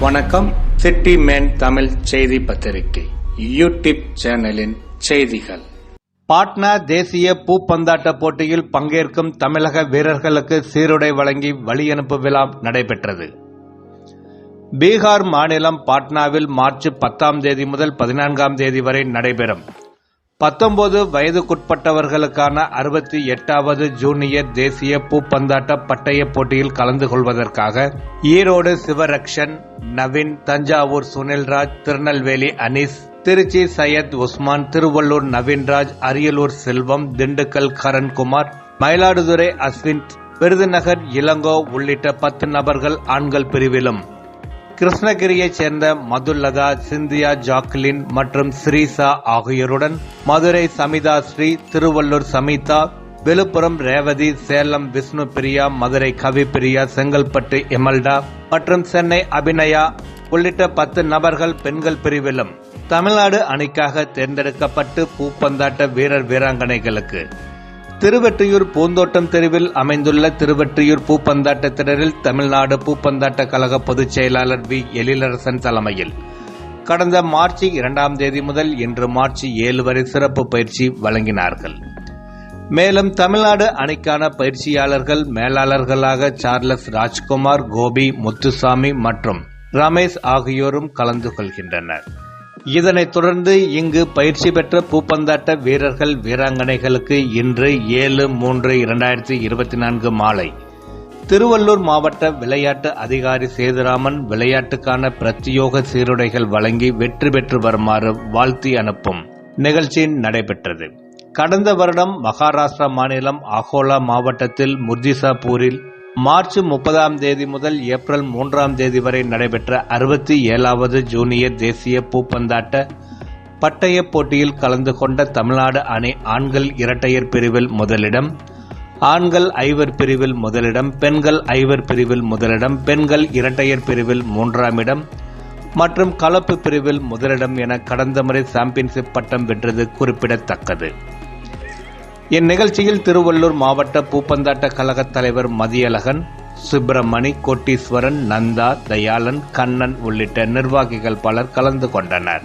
வணக்கம். City man Tamil செய்தி பத்திரிகை. யூடியூப் சேனலின் செய்திகள். பாட்னா தேசிய பூப்பந்தாட்ட போட்டியில் பங்கேற்கும் தமிழக வீரர்களுக்கு சீருடை வழங்கி வழியனுப்பு விழா நடைபெற்றது. பீகார் மாநிலம் பாட்னாவில் மார்ச் பத்தாம் தேதி முதல் பதினான்காம் தேதி வரை நடைபெறும். பத்தொன்பது வயதுக்குட்பட்டவர்களுக்கான அறுபத்தி எட்டாவது ஜூனியர் தேசிய பூப்பந்தாட்ட பட்டய போட்டியில் கலந்து கொள்வதற்காக ஈரோடு சிவரக்ஷன் நவீன் தஞ்சாவூர் சுனில்ராஜ் திருநெல்வேலி அனீஸ் திருச்சி சையத் உஸ்மான் திருவள்ளூர் நவீன்ராஜ் அரியலூர் செல்வம் திண்டுக்கல் கரண்குமார் மயிலாடுதுறை அஸ்வின் விருதுநகர் இளங்கோ உள்ளிட்ட பத்து நபர்கள் ஆண்கள் பிரிவிலும். கிருஷ்ணகிரியைச் சேர்ந்த மதுல்லதா சிந்தியா ஜாக்லின் மற்றும் ஸ்ரீசா ஆகியோருடன் மதுரை சமிதா ஸ்ரீ திருவள்ளூர் சமிதா விழுப்புரம் ரேவதி சேலம் விஷ்ணு பிரியா மதுரை கவி பிரியா செங்கல்பட்டு எமல்டா மற்றும் சென்னை அபிநயா உள்ளிட்ட பத்து நபர்கள் பெண்கள் பிரிவிலும். தமிழ்நாடு அணிக்காக தேர்ந்தெடுக்கப்பட்டு பூப்பந்தாட்ட வீரர் வீராங்கனைகளுக்கு. திருவெற்றியூர் பூந்தோட்டம் தெருவில் அமைந்துள்ள திருவெற்றியூர் பூப்பந்தாட்ட திடலில் தமிழ்நாடு பூப்பந்தாட்ட கழக பொதுச் செயலாளர் வி. எழிலரசன் தலைமையில். கடந்த மார்ச் இரண்டாம் தேதி முதல் இன்று மார்ச் ஏழு வரை சிறப்பு பயிற்சி வழங்கினார்கள். மேலும் தமிழ்நாடு அணிக்கான பயிற்சியாளர்கள் மேலாளர்களாக சார்லஸ் ராஜ்குமார் கோபி முத்துசாமி மற்றும் ரமேஷ் ஆகியோரும் கலந்து கொள்கின்றனர். இதனைத் தொடர்ந்து இங்கு பயிற்சி பெற்ற பூப்பந்தாட்ட வீரர்கள் வீராங்கனைகளுக்கு இன்று ஏழு மூன்று இரண்டாயிரத்தி இருபத்தி நான்கு மாலை. திருவள்ளூர் மாவட்ட விளையாட்டு அதிகாரி சேதுராமன் விளையாட்டுக்கான பிரத்யோக சீருடைகள் வழங்கி வெற்றி பெற்று வருமாறு வாழ்த்தி அனுப்பும் நிகழ்ச்சி நடைபெற்றது. கடந்த வருடம் மகாராஷ்டிரா மாநிலம் அகோலா மாவட்டத்தில் முர்ஜிசாபூரில் மார்ச் முப்பதாம் தேதி முதல் ஏப்ரல் மூன்றாம் தேதி வரை நடைபெற்ற அறுபத்தி ஏழாவது ஜூனியர் தேசிய பூப்பந்தாட்ட பட்டய போட்டியில் கலந்து கொண்ட தமிழ்நாடு அணி ஆண்கள் இரட்டையர் பிரிவில் முதலிடம் ஆண்கள் ஐவர் பிரிவில் முதலிடம் பெண்கள் ஐவர் பிரிவில் முதலிடம் பெண்கள் இரட்டையர் பிரிவில் மூன்றாம் இடம் மற்றும் கலப்பு பிரிவில் முதலிடம் என கடந்த முறை சாம்பியன்ஷிப் பட்டம் வென்றது குறிப்பிடத்தக்கது. இந்நிகழ்ச்சியில் திருவள்ளூர் மாவட்ட பூப்பந்தாட்ட கழக தலைவர் மதியழகன் சுப்பிரமணி கோட்டீஸ்வரன் நந்தா தயாளன் கண்ணன் உள்ளிட்ட நிர்வாகிகள் பலர் கலந்து கொண்டனர்.